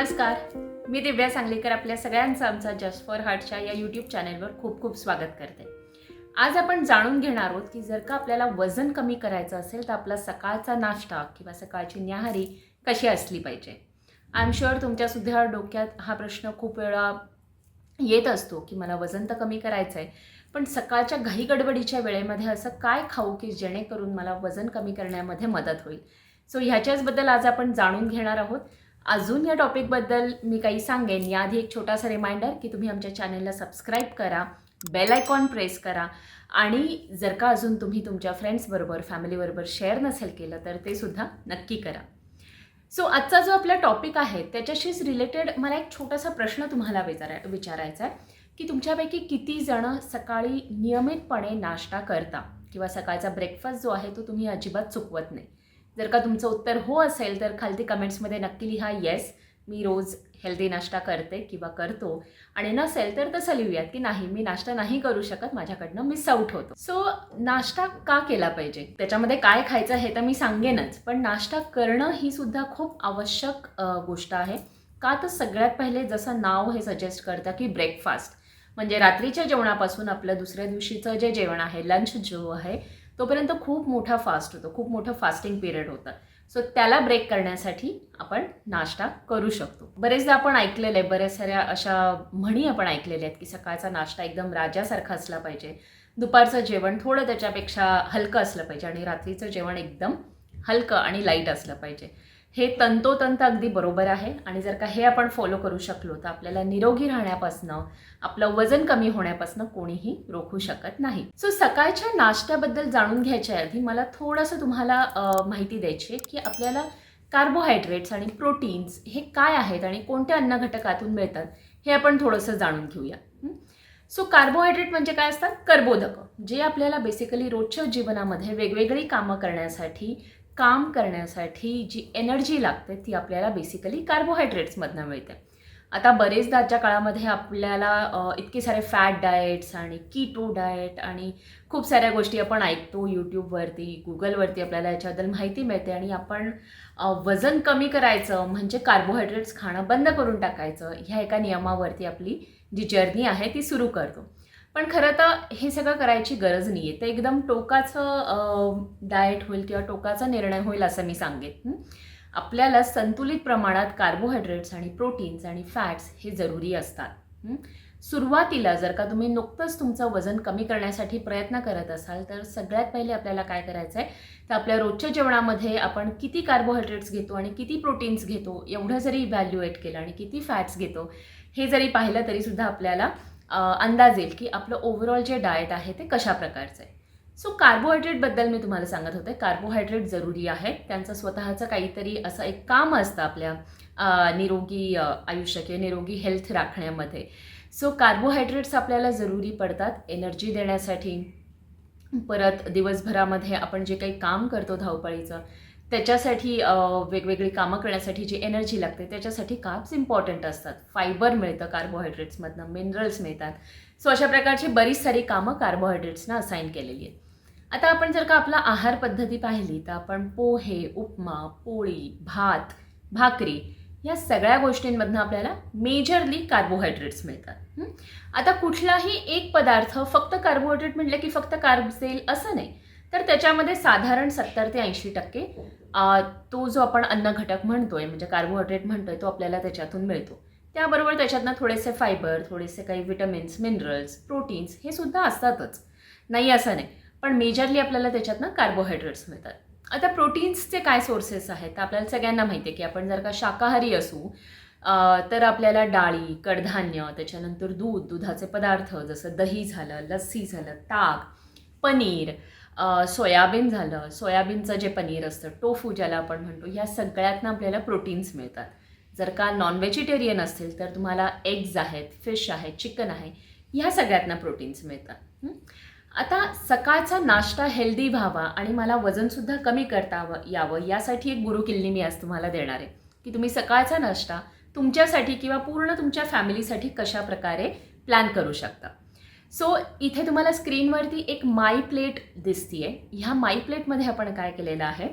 नमस्कार. मी दिव्या सांगलीकर आपल्या सगळ्यांचं आमचा जस्ट फॉर हार्टच्या या यूट्यूब चॅनेलवर खूप खूप स्वागत करते. आज आपण जाणून घेणार आहोत की जर का आपल्याला वजन कमी करायचं असेल तर आपला सकाळचा नाश्ता किंवा सकाळची न्याहारी कशी असली पाहिजे? आय एम शुअर तुमच्यासुद्धा डोक्यात हा प्रश्न खूप वेळा येत असतो की मला वजन तर कमी करायचं आहे पण सकाळच्या घाई गडबडीच्या वेळेमध्ये असं काय खाऊ की जेणेकरून मला वजन कमी करण्यामध्ये मदत होईल? सो ह्याच्याचबद्दल आज आपण जाणून घेणार आहोत. अजून या टॉपिकबद्दल मी काही सांगेन. याआधी एक छोटासा रिमाइंडर की तुम्ही आमच्या चॅनलला सबस्क्राईब करा बेल आयकॉन प्रेस करा आणि जर का अजून तुम्ही तुमच्या फ्रेंड्सबरोबर फॅमिलीबरोबर शेअर नसेल केलं तर ते सुद्धा नक्की करा. सो आजचा जो आपला टॉपिक आहे त्याच्याशीच रिलेटेड मला एक छोटासा प्रश्न तुम्हाला विचारा विचारायचा आहे की तुमच्यापैकी किती जणं सकाळी नियमितपणे नाश्ता करता? किंवा सकाळचा ब्रेकफास्ट जो आहे तो तुम्ही अजिबात चुकवत नाही. जर का तुमचं उत्तर हो असेल तर खालती कमेंट्समध्ये नक्की लिहा येस मी रोज हेल्दी नाश्ता करते किंवा करतो. आणि नसेल तर तसं लिहूयात की नाही मी नाश्ता नाही करू शकत माझ्याकडनं मिस आऊट होतो. सो नाश्ता का केला पाहिजे? त्याच्यामध्ये काय खायचं हे तर मी सांगेनच पण नाश्ता करणं ही सुद्धा खूप आवश्यक गोष्ट आहे. का तर सगळ्यात पहिले जसं नाव हे सजेस्ट करतं की ब्रेकफास्ट म्हणजे रात्रीच्या जेवणापासून आपलं दुसऱ्या दिवशीचं जे जेवण आहे लंच जो आहे तोपर्यंत खूप मोठा फास्ट होतो खूप मोठं फास्टिंग पिरियड होतं. सो त्याला ब्रेक करण्यासाठी आपण नाश्ता करू शकतो. बरेचदा आपण ऐकलेलं आहे बऱ्याच साऱ्या अशा म्हणी आपण ऐकलेल्या आहेत की सकाळचा नाश्ता एकदम राजासारखा असला पाहिजे. दुपारचं जेवण थोडं त्याच्यापेक्षा हलकं असलं पाहिजे आणि रात्रीचं जेवण एकदम हलकं आणि लाइट असलं पाहिजे. हे तंतोतंत अगदी बरोबर आहे. आणि जर का हे आपण फॉलो करू शकलो तर आपल्याला निरोगी राहण्यापासनं आपलं वजन कमी होण्यापासून कोणीही रोखू शकत नाही. सो सकाळच्या नाश्त्याबद्दल जाणून घ्यायच्या आधी मला थोडंसं तुम्हाला माहिती द्यायची आहे की आपल्याला कार्बोहायड्रेट्स आणि प्रोटीन्स हे काय आहेत आणि कोणत्या अन्न घटकातून मिळतात हे आपण थोडंसं जाणून घेऊया. सो कार्बोहायड्रेट म्हणजे काय असतात? कर्बोदकं जे आपल्याला बेसिकली रोजच्या जीवनामध्ये वेगवेगळी कामं करण्यासाठी काम करण्यासाठी जी एनर्जी लागते ती आपल्याला बेसिकली कार्बोहायड्रेट्समधनं मिळते. आता बरेचदा आजच्या काळामध्ये आपल्याला इतके सारे फॅट डाएट्स आणि कीटो डाएट आणि खूप साऱ्या गोष्टी आपण ऐकतो यूट्यूबवरती गुगलवरती आपल्याला याच्याबद्दल माहिती मिळते आणि आपण वजन कमी करायचं म्हणजे कार्बोहायड्रेट्स खाणं बंद करून टाकायचं ह्या एका नियमावरती आपली जी जर्नी आहे ती सुरू करतो. पण खरं तर हे सगळं करायची गरज नाही आहे ते एकदम टोकाचं डाएट होईल किंवा टोकाचा निर्णय होईल असं मी सांगेन. आपल्याला संतुलित प्रमाणात कार्बोहायड्रेट्स आणि प्रोटीन्स आणि फॅट्स हे जरुरी असतात. सुरुवातीला जर का तुम्ही नुकतंच तुमचं वजन कमी करण्यासाठी प्रयत्न करत असाल तर सगळ्यात पहिले आपल्याला काय करायचं आहे तर आपल्या रोजच्या जेवणामध्ये आपण किती कार्बोहायड्रेट्स घेतो आणि किती प्रोटीन्स घेतो एवढं जरी इव्हॅल्युएट केलं आणि किती फॅट्स घेतो हे जरी पाहिलं तरीसुद्धा आपल्याला अंदाज येईल की आपलं ओव्हरऑल जे डाएट आहे ते कशा प्रकारचं आहे. सो कार्बोहायड्रेटबद्दल मी तुम्हाला सांगत होते. कार्बोहायड्रेट जरुरी आहे. त्यांचं स्वतःचं काहीतरी असं एक काम असतं आपल्या निरोगी आयुष्य किंवा निरोगी हेल्थ राखण्यामध्ये. सो कार्बोहायड्रेट्स आपल्याला जरुरी पडतात एनर्जी देण्यासाठी. परत दिवसभरामध्ये आपण जे काही काम करतो धावपळीचं त्याच्यासाठी वेगवेगळी कामं करण्यासाठी जी एनर्जी लागते त्याच्यासाठी कार्ब्स इम्पॉर्टंट असतात. फायबर मिळतं कार्बोहायड्रेट्समधनं मिनरल्स मिळतात. सो अशा प्रकारची बरीच सारी कामं कार्बोहायड्रेट्सना असाईन केलेली आहेत. आता आपण जर का आपला आहार पद्धती पाहिली तर आपण पोहे उपमा पोळी भात भाकरी या सगळ्या गोष्टींमधनं आपल्याला मेजरली कार्बोहायड्रेट्स मिळतात. आता कुठलाही एक पदार्थ फक्त कार्बोहायड्रेट म्हटलं की फक्त कार्ब्स सेल असं नाही. तर त्याच्यामध्ये साधारण सत्तर ते ऐंशी टक्के तो जो आपण अन्न घटक म्हणतोय म्हणजे कार्बोहायड्रेट म्हणतोय तो आपल्याला त्याच्यातून मिळतो. त्याबरोबर त्याच्यातनं थोडेसे फायबर थोडेसे काही विटॅमिन्स मिनरल्स प्रोटीन्स हे सुद्धा असतातच. नाही असं नाही. पण मेजरली आपल्याला त्याच्यातनं कार्बोहायड्रेट्स मिळतात. आता प्रोटीन्सचे काय सोर्सेस आहेत? तर आपल्याला सगळ्यांना माहिती आहे की आपण जर का शाकाहारी असू तर आपल्याला डाळी कडधान्य त्याच्यानंतर दूध दुधाचे पदार्थ जसं दही झालं लस्सी झालं ताक पनीर सोयाबीन झालं. सोयाबीनचं जे पनीर असतं टोफू ज्याला आपण म्हणतो ह्या सगळ्यातनं आपल्याला प्रोटीन्स मिळतात. जर का नॉन व्हेजिटेरियन असतील तर तुम्हाला एग्ज आहेत फिश आहे चिकन आहे ह्या सगळ्यातनं प्रोटीन्स मिळतात. आता सकाळचा नाश्ता हेल्दी व्हावा आणि मला वजनसुद्धा कमी करता व- यावं यासाठी एक गुरुकिल्ली मी आज तुम्हाला देणार आहे. की तुम्ही सकाळचा नाश्ता तुमच्यासाठी किंवा पूर्ण तुमच्या फॅमिलीसाठी कशा प्रकारे प्लॅन करू शकता. सो इथे तुम्हाला स्क्रीनवरती एक माय प्लेट दिसतीये. ह्या माय प्लेटमध्ये आपण काय केलेलं आहे?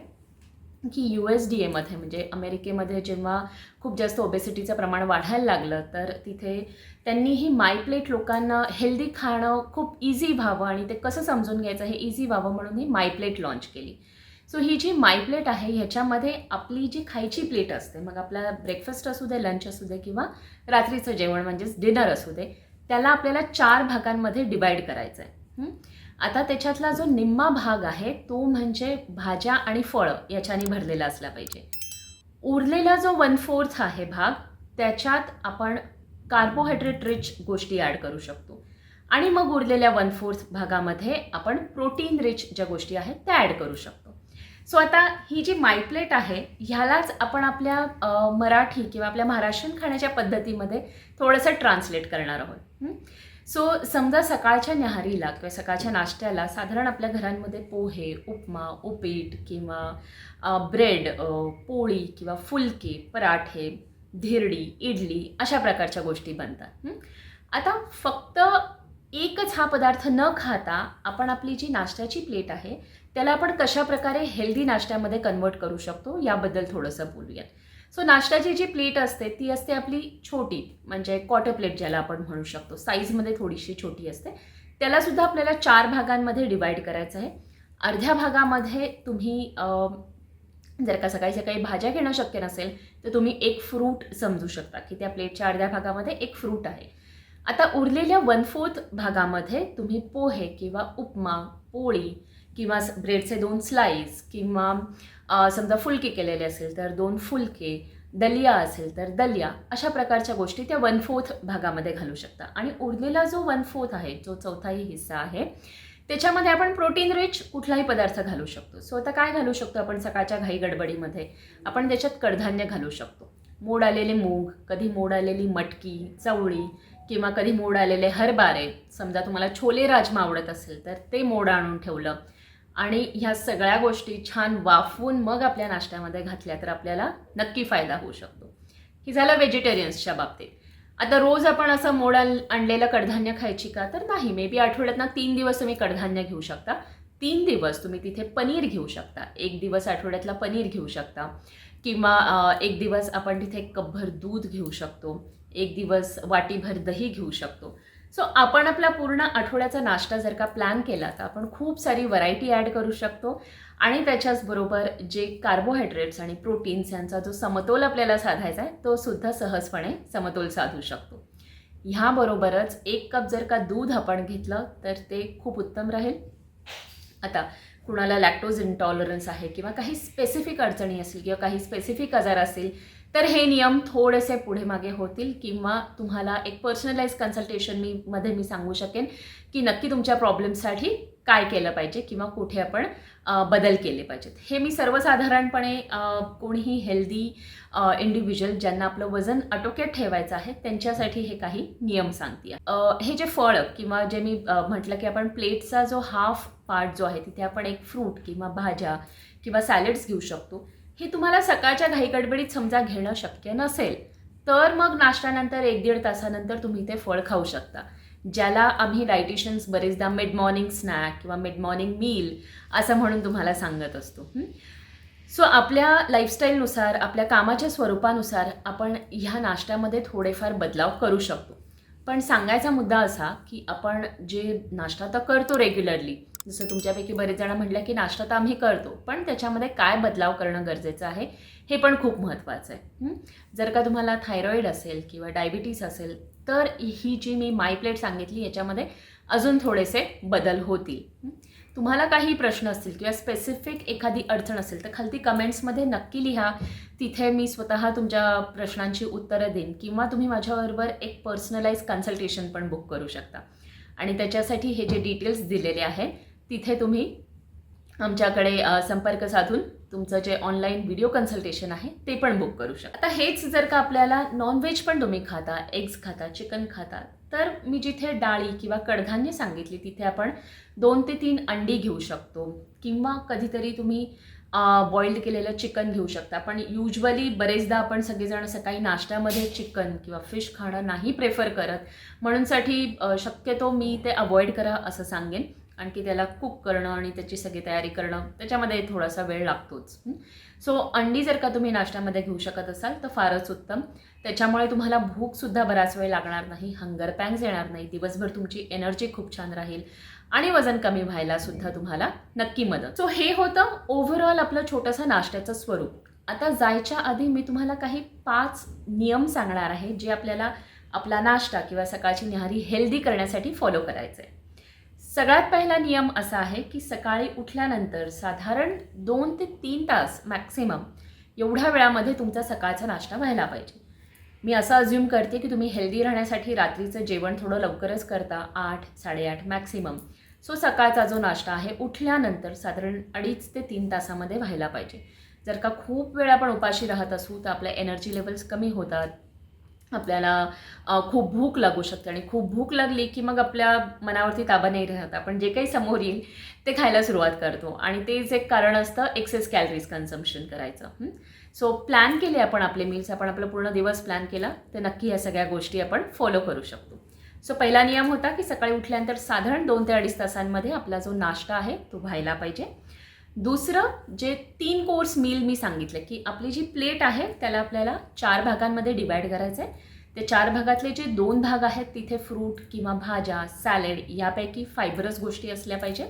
की यू एस डी एमध्ये म्हणजे अमेरिकेमध्ये जेव्हा खूप जास्त ओबेसिटीचं प्रमाण वाढायला लागलं तर तिथे त्यांनी ही मायप्लेट लोकांना हेल्दी खाणं खूप इझी व्हावं आणि ते कसं समजून घ्यायचं हे इझी व्हावं म्हणून ही माय प्लेट लॉन्च केली. सो ही जी मायप्लेट आहे ह्याच्यामध्ये आपली जी खायची प्लेट असते मग आपला ब्रेकफास्ट असू दे लंच असू दे किंवा रात्रीचं जेवण म्हणजेच डिनर असू दे त्याला आपल्याला चार भागांमध्ये डिवाईड करायचं आहे आता त्याच्यातला जो निम्मा भाग आहे तो म्हणजे भाज्या आणि फळं याच्याने भरलेला असला पाहिजे. उरलेला जो वन फोर्थ आहे भाग त्याच्यात आपण कार्बोहायड्रेट रिच गोष्टी ॲड करू शकतो. आणि मग उरलेल्या वन फोर्थ भागामध्ये आपण प्रोटीन रिच ज्या गोष्टी आहेत त्या ॲड करू शकतो. सो आता ही जी मायप्लेट आहे ह्यालाच आपण आपल्या मराठी किंवा आपल्या महाराष्ट्रीयन खाण्याच्या पद्धतीमध्ये थोडंसं ट्रान्सलेट करणार आहोत. सो समजा सकाळच्या न्याहारीला किंवा सकाळच्या नाश्त्याला साधारण आपल्या घरांमध्ये पोहे उपमा उपीट किंवा ब्रेड पोळी किंवा फुलके पराठे धिरडी इडली अशा प्रकारच्या गोष्टी बनतात. आता फक्त एकच हा पदार्थ न खाता आपण आपली जी नाश्त्याची प्लेट आहे त्याला आपण कशा प्रकारे हेल्दी नाश्त्यामध्ये कन्वर्ट करू शकतो याबद्दल थोडंसं बोलूयात. सो नाश्त्याची जी प्लेट असते ती असते आपली छोटी म्हणजे क्वार्टर प्लेट ज्याला आपण म्हणू शकतो. साईजमध्ये थोडीशी छोटी असते. त्यालासुद्धा आपल्याला चार भागांमध्ये डिवाईड करायचं आहे. अर्ध्या भागामध्ये तुम्ही जर का सकाळी सकाळी भाज्या घेणं शक्य नसेल तर तुम्ही एक फ्रूट समजू शकता की त्या प्लेटच्या अर्ध्या भागामध्ये एक फ्रूट आहे. आता उरलेल्या वन फोर्थ भागामध्ये तुम्ही पोहे किंवा उपमा पोळी किंवा ब्रेडचे दोन स्लाईस किंवा समजा फुलके केलेले असेल तर दोन फुलके दलिया असेल तर दलिया अशा प्रकारच्या गोष्टी त्या वन फोर्थ भागामध्ये घालू शकता. आणि उरलेला जो वन फोर्थ आहे जो चौथाही हिस्सा आहे त्याच्यामध्ये आपण प्रोटीन रिच कुठलाही पदार्थ घालू शकतो. सो आता काय घालू शकतो आपण सकाळच्या घाई गडबडीमध्ये? आपण त्याच्यात कडधान्य घालू शकतो. मोड आलेले मूग कधी मोड आलेली मटकी चवळी किंवा कधी मोड आलेले हरबारे समजा तुम्हाला छोले राजमा आवडत असेल तर ते मोड आणून ठेवलं. आणि ह्या सगळ्या गोष्टी छान वाफवून मग आपल्या नाश्त्यामध्ये घातल्या तर आपल्याला नक्की फायदा होऊ शकतो. हे झालं व्हेजिटेरियन्सच्या बाबतीत. आता रोज आपण असं मोड आणलेलं कडधान्य खायची का? तर नाही. मे बी आठवड्यात ना तीन दिवस तुम्ही कडधान्य घेऊ शकता. तीन दिवस तुम्ही तिथे पनीर घेऊ शकता. एक दिवस आठवड्यातला पनीर घेऊ शकता. किंवा एक दिवस आपण तिथे कपभर दूध घेऊ शकतो. एक दिवस वाटीभर दही घेऊ शकतो. सो आपण आपला पूर्ण आठवड्याचा नाश्ता जर का प्लॅन केला तर आपण खूप सारी व्हरायटी ॲड करू शकतो. आणि त्याच्याचबरोबर जे कार्बोहायड्रेट्स आणि प्रोटीन्स यांचा जो समतोल आपल्याला साधायचा आहे तो सुद्धा सहजपणे समतोल साधू शकतो. ह्याबरोबरच एक कप जर का दूध आपण घेतलं तर ते खूप उत्तम राहील. आता कुणाला लॅक्टोज इंटॉलरन्स आहे किंवा काही स्पेसिफिक अडचणी असतील किंवा काही स्पेसिफिक आजार असतील तर हे नियम थोडेसे पुढे मागे होतील किंवा तुम्हाला एक पर्सनलाइज कन्सल्टेशन मी मध्ये मी सांगू शकेन की नक्की तुमच्या प्रॉब्लेमसाठी काय केलं पाहिजे किंवा कुठे आपण बदल केले पाहिजेत. हे मी सर्वसाधारणपणे कोणीही हेल्दी इंडिव्हिज्युअल ज्यांना आपलं वजन आटोक्यात ठेवायचं आहे त्यांच्यासाठी हे काही नियम सांगते. हे जे फळ किंवा जे मी म्हटलं की आपण प्लेटचा जो हाफ पार्ट जो आहे तिथे आपण एक फ्रूट किंवा भाज्या किंवा सॅलड्स घेऊ शकतो. हे तुम्हाला सकाळच्या घाईगडबडीत समजा घेणं शक्य नसेल तर मग नाश्त्यानंतर एक दीड तासानंतर तुम्ही ते फळ खाऊ शकता. ज्याला आम्ही डायटिशियन्स बरेचदा मिड मॉर्निंग स्नॅक किंवा मिड मॉर्निंग मील असं म्हणून तुम्हाला सांगत असतो. सो आपल्या लाईफस्टाईलनुसार आपल्या कामाच्या स्वरूपानुसार आपण ह्या नाश्त्यामध्ये थोडेफार बदलाव करू शकतो. पण सांगायचा मुद्दा असा की आपण जे नाश्ता तर करतो रेग्युलरली जसं तुमच्यापैकी बरेच जण म्हटलं की नाश्ता तर आम्ही करतो पण त्याच्यामध्ये काय बदलाव करणं गरजेचं आहे हे पण खूप महत्त्वाचं आहे. जर का तुम्हाला थायरॉईड असेल किंवा डायबिटीस असेल तर ही जी मी माय प्लेट सांगितली याच्यामध्ये अजून थोडेसे बदल होतील. तुम्हाला काही प्रश्न असतील किंवा स्पेसिफिक एखादी अडचण असेल तर खालती कमेंट्समध्ये नक्की लिहा. तिथे मी स्वतः तुमच्या प्रश्नांची उत्तरं देईन किंवा तुम्ही माझ्याबरोबर एक पर्सनलाइज कन्सल्टेशन पण बुक करू शकता. आणि त्याच्यासाठी हे जे डिटेल्स दिलेले आहेत तिथे तुम्ही आमच्याकडे संपर्क साधून तुमचं जे ऑनलाईन व्हिडिओ कन्सल्टेशन आहे ते पण बुक करू शकता. आता हेच जर का आपल्याला नॉनव्हेज पण तुम्ही खाता एग्ज खाता चिकन खाता तर मी जिथे डाळी किंवा कडधान्य सांगितली तिथे आपण दोन ते तीन अंडी घेऊ शकतो. किंवा कधीतरी तुम्ही बॉइल्ड केलेलं चिकन घेऊ शकता. पण युजली बरेचदा आपण सगळेजण सकाळी नाश्त्यामध्ये चिकन किंवा फिश खाणं नाही प्रेफर करत. म्हणूनसाठी शक्यतो मी ते अवॉइड करा असं सांगेन. आणखी त्याला कुक करणं आणि त्याची सगळी तयारी करणं त्याच्यामध्ये थोडासा वेळ लागतोच. सो अंडी जर का तुम्ही नाश्त्यामध्ये घेऊ शकत असाल तर फारच उत्तम. त्याच्यामुळे तुम्हाला भूकसुद्धा बराच वेळ लागणार नाही हंगर पॅन्स येणार नाही दिवसभर तुमची एनर्जी खूप छान राहील आणि वजन कमी व्हायला सुद्धा तुम्हाला नक्की मदत. सो हे होतं ओव्हरऑल आपलं छोटंसं नाश्त्याचं स्वरूप. आता जायच्या आधी मी तुम्हाला काही पाच नियम सांगणार आहे जे आपल्याला आपला नाश्ता किंवा सकाळची न्याहारी हेल्दी करण्यासाठी फॉलो करायचं आहे सगळ्यात पहिला नियम असा आहे की सकाळी उठल्यानंतर साधारण दोन ते तीन तास मॅक्सिमम एवढ्या वेळामध्ये तुमचा सकाळचा नाश्ता व्हायला पाहिजे. मी असं अज्युम करते की तुम्ही हेल्दी राहण्यासाठी रात्रीचं जेवण थोडं लवकरच करता आठ साडेआठ मॅक्सिमम सो सकाळचा जो नाश्ता आहे उठल्यानंतर साधारण अडीच ते तीन तासामध्ये व्हायला पाहिजे. जर का खूप वेळ आपण उपाशी राहत असू तर आपल्या एनर्जी लेवल्स कमी होतात आपल्याला खूप भूक लागू शकते आणि खूप भूक लागली की मग आपल्या मनावरती ताबा नाही राहत. आपण जे काही समोर येईल ते खायला सुरुवात करतो. आणि तेच एक कारण असतं एक्सेस कॅलरीज कन्झम्पशन करायचं. सो प्लॅन केले आपण आपले मील्स आपण आपला पूर्ण दिवस प्लॅन केला तर नक्की या सगळ्या गोष्टी आपण फॉलो करू शकतो. सो पहिला नियम होता की सकाळी उठल्यानंतर साधारण दोन ते अडीच तासांमध्ये आपला जो नाश्ता आहे तो व्हायला पाहिजे. दुसरं जे तीन कोर्स मील मी सांगितलं की आपली जी प्लेट आहे त्याला आपल्याला चार भागांमध्ये डिवाईड करायचं आहे ते चार भागातले जे दोन भाग आहेत तिथे फ्रूट किंवा भाज्या सॅलेड यापैकी फायबरस गोष्टी असल्या पाहिजे.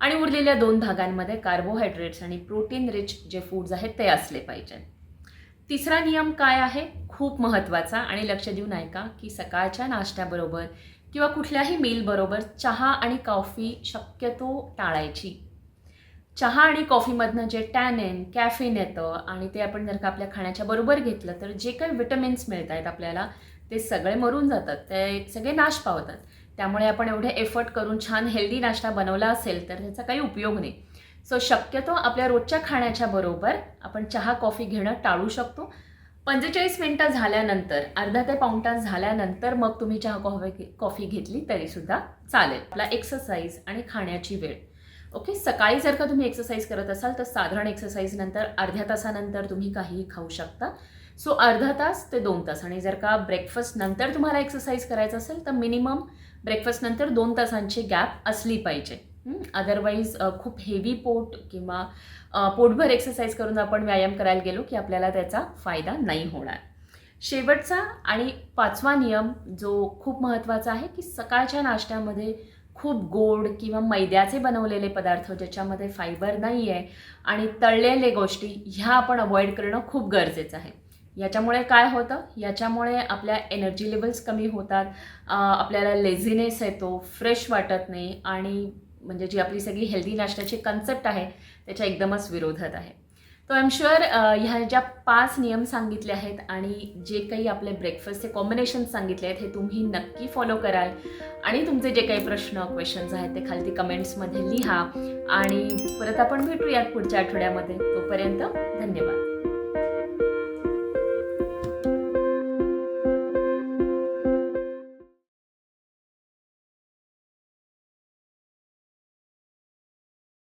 आणि उरलेल्या दोन भागांमध्ये कार्बोहायड्रेट्स आणि प्रोटीन रिच जे फूड्स आहेत ते असले पाहिजे. तिसरा नियम काय आहे? खूप महत्त्वाचा. आणि लक्ष देऊन ऐका की सकाळच्या नाश्त्याबरोबर किंवा कुठल्याही मीलबरोबर चहा आणि कॉफी शक्यतो टाळायची. चहा आणि कॉफीमधनं जे टॅनेन कॅफिन येतं आणि ते आपण जर का आपल्या खाण्याच्या बरोबर घेतलं तर जे काही विटमिन्स मिळत आहेत आपल्याला ते सगळे मरून जातात. ते सगळे नाश पावतात. त्यामुळे आपण एवढे एफर्ट करून छान हेल्दी नाश्ता बनवला असेल तर त्याचा काही उपयोग नाही. सो शक्यतो आपल्या रोजच्या खाण्याच्या बरोबर आपण चहा कॉफी घेणं टाळू शकतो. पंचेचाळीस मिनटं झाल्यानंतर अर्धा ते पाऊण तास झाल्यानंतर मग तुम्ही चहा कॉफी कॉफी घेतली तरीसुद्धा चालेल. आपला एक्सरसाइज आणि खाण्याची वेळ. ओके सकाळी जर का तुम्ही एक्सरसाइज करत असाल तर साधारण एक्सरसाइज नंतर अर्ध्या तासानंतर तुम्ही काहीही खाऊ शकता. सो अर्धा तास ते दोन तास. आणि जर का ब्रेकफास्ट नंतर तुम्हाला एक्सरसाइज करायचं असेल तर मिनिमम ब्रेकफास्ट नंतर दोन तासांची गॅप असली पाहिजे. अदरवाईज खूप हेवी पोट किंवा पोटभर एक्सरसाइज करून आपण व्यायाम करायला गेलो की आपल्याला त्याचा फायदा नाही होणार. शेवटचा आणि पाचवा नियम जो खूप महत्त्वाचा आहे की सकाळच्या नाश्त्यामध्ये खूप गोड किंवा मैद्याचे बनवलेले पदार्थ ज्याच्यामध्ये फायबर नाही आहे आणि तळलेले गोष्टी ह्या आपण अवॉइड करणं खूप गरजेचं आहे. याच्यामुळे काय होतं? याच्यामुळे आपल्या एनर्जी लेवल्स कमी होतात आपल्याला लेझिनेस येतो फ्रेश वाटत नाही आणि म्हणजे जी आपली सगळी हेल्दी नाश्त्याची कन्सेप्ट आहे त्याच्या एकदमच विरोधात आहे. तो आय एम शुअर ह्या ज्या पाच नियम सांगितले आहेत आणि जे काही आपले ब्रेकफास्टचे कॉम्बिनेशन सांगितले आहेत हे तुम्ही नक्की फॉलो कराल. आणि तुमचे जे काही प्रश्न क्वेश्चन्स आहेत ते खालती कमेंट्समध्ये लिहा. आणि परत आपण भेटूयात पुढच्या आठवड्यामध्ये. तोपर्यंत धन्यवाद.